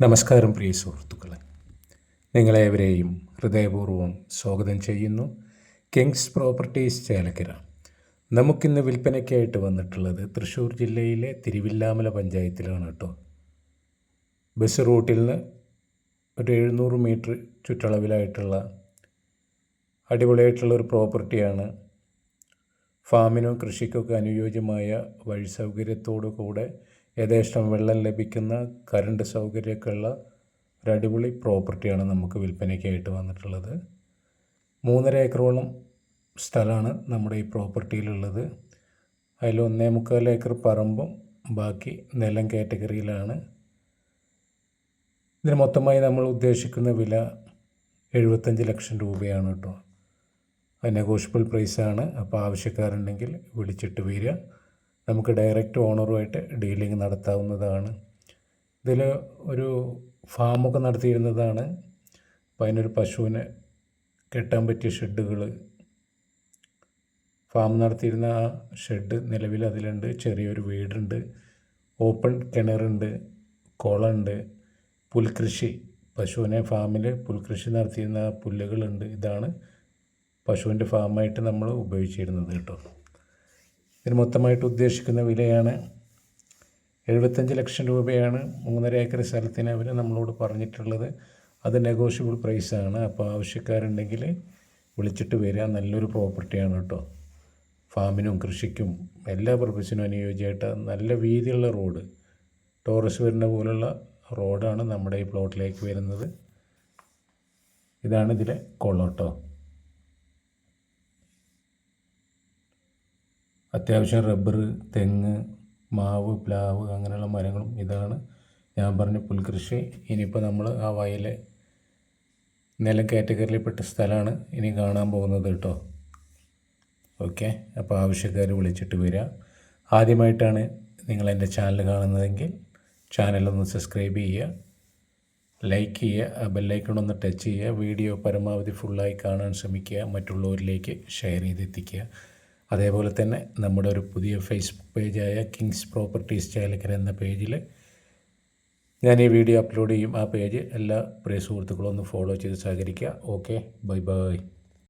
നമസ്കാരം പ്രിയ സുഹൃത്തുക്കളെ. നിങ്ങളേവരെയും ഹൃദയപൂർവം സ്വാഗതം ചെയ്യുന്നു. Kings Properties Chelakkara. നമുക്കിന്ന് വിൽപ്പനയ്ക്കായിട്ട് വന്നിട്ടുള്ളത് തൃശ്ശൂർ ജില്ലയിലെ തിരുവില്ലാമല പഞ്ചായത്തിലാണ് കേട്ടോ. ബസ് റൂട്ടിൽ നിന്ന് ഒരു എഴുന്നൂറ് മീറ്റർ ചുറ്റളവിലായിട്ടുള്ള അടിപൊളിയായിട്ടുള്ള ഒരു പ്രോപ്പർട്ടിയാണ്. ഫാമിനോ കൃഷിക്കൊക്കെ അനുയോജ്യമായ വഴി സൗകര്യത്തോടു കൂടെ യഥേഷ്ടം വെള്ളം ലഭിക്കുന്ന കറണ്ട് സൗകര്യമൊക്കെ ഉള്ള ഒരു അടിപൊളി പ്രോപ്പർട്ടിയാണ് നമുക്ക് വിൽപ്പനയ്ക്കായിട്ട് വന്നിട്ടുള്ളത്. മൂന്നര ഏക്കറോളം സ്ഥലമാണ് നമ്മുടെ ഈ പ്രോപ്പർട്ടിയിലുള്ളത്. അതിൽ ഒന്നേ മുക്കാൽ ഏക്കർ പറമ്പും ബാക്കി നിലം കാറ്റഗറിയിലാണ്. ഇതിന് മൊത്തമായി നമ്മൾ ഉദ്ദേശിക്കുന്ന വില എഴുപത്തഞ്ച് ലക്ഷം രൂപയാണ് കേട്ടോ. നെഗോഷ്യബിൾ പ്രൈസാണ് അപ്പോൾ ആവശ്യക്കാരുണ്ടെങ്കിൽ വിളിച്ചിട്ട് വരിക. നമുക്ക് ഡയറക്റ്റ് ഓണറുമായിട്ട് ഡീലിംഗ് നടത്താവുന്നതാണ്. ഇതിൽ ഒരു ഫാമൊക്കെ നടത്തിയിരുന്നതാണ്. അപ്പോൾ അതിനൊരു പശുവിനെ കെട്ടാൻ പറ്റിയ ഷെഡുകൾ ഫാം നടത്തിയിരുന്ന ആ ഷെഡ് നിലവിൽ അതിലുണ്ട്. ചെറിയൊരു വീടുണ്ട്. ഓപ്പൺ കിണറുണ്ട്. കുളമുണ്ട്. പുൽകൃഷി. പശുവിനെ ഫാമിൽ പുൽകൃഷി നടത്തിയിരുന്ന പുല്ലുകളുണ്ട്. ഇതാണ് പശുവിന്റെ ഫാമായിട്ട് നമ്മൾ ഉപയോഗിച്ചിരുന്നത് കേട്ടോ. ഇതിന് മൊത്തമായിട്ട് ഉദ്ദേശിക്കുന്ന വിലയാണ് എഴുപത്തഞ്ച് ലക്ഷം രൂപയാണ് മൂന്നര ഏക്കർ സ്ഥലത്തിന് അവർ നമ്മളോട് പറഞ്ഞിട്ടുള്ളത്. അത് നെഗോഷ്യബിൾ പ്രൈസാണ് അപ്പോൾ ആവശ്യക്കാരുണ്ടെങ്കിൽ വിളിച്ചിട്ട് വരിക. നല്ലൊരു പ്രോപ്പർട്ടിയാണ് കേട്ടോ. ഫാമിനും കൃഷിക്കും എല്ലാ പർപ്പസിനും അനുയോജ്യമായിട്ട് നല്ല വീതിയുള്ള റോഡ് ടോറസ് വരുന്ന പോലുള്ള റോഡാണ് നമ്മുടെ ഈ പ്ലോട്ടിലേക്ക് വരുന്നത്. ഇതാണ് ഇതിലെ കൊള്ളോട്ടോ അത്യാവശ്യം റബ്ബർ തെങ്ങ് മാവ് പ്ലാവ് അങ്ങനെയുള്ള മരങ്ങളും ഇതാണ് ഞാൻ പറഞ്ഞ പുൽകൃഷി. ഇനിയിപ്പോൾ നമ്മൾ ആ വയലെ നിലം കാറ്റഗറിയിൽപ്പെട്ട സ്ഥലമാണ് ഇനി കാണാൻ പോകുന്നത് കേട്ടോ. ഓക്കെ അപ്പോൾ ആവശ്യക്കാർ വിളിച്ചിട്ട് വരിക ആദ്യമായിട്ടാണ് നിങ്ങൾ എന്റെ ചാനൽ കാണുന്നതെങ്കിൽ ചാനലൊന്ന് സബ്സ്ക്രൈബ് ചെയ്യുക ലൈക്ക് ചെയ്യുക ബെല്ലൈക്കൺ ഒന്ന് ടച്ച് ചെയ്യുക വീഡിയോ പരമാവധി ഫുള്ളായി കാണാൻ ശ്രമിക്കുക മറ്റുള്ളവരിലേക്ക് ഷെയർ ചെയ്തെത്തിക്കുക. അതേപോലെ തന്നെ നമ്മുടെ ഒരു പുതിയ ഫേസ്ബുക്ക് പേജായ കിങ്സ് പ്രോപ്പർട്ടീസ് ചേലക്കര എന്ന പേജിൽ ഞാൻ ഈ വീഡിയോ അപ്ലോഡ് ചെയ്യും. ആ പേജ് എല്ലാ പ്രിയ സുഹൃത്തുക്കളും ഒന്ന് ഫോളോ ചെയ്ത് സഹകരിക്കുക. Okay bye bye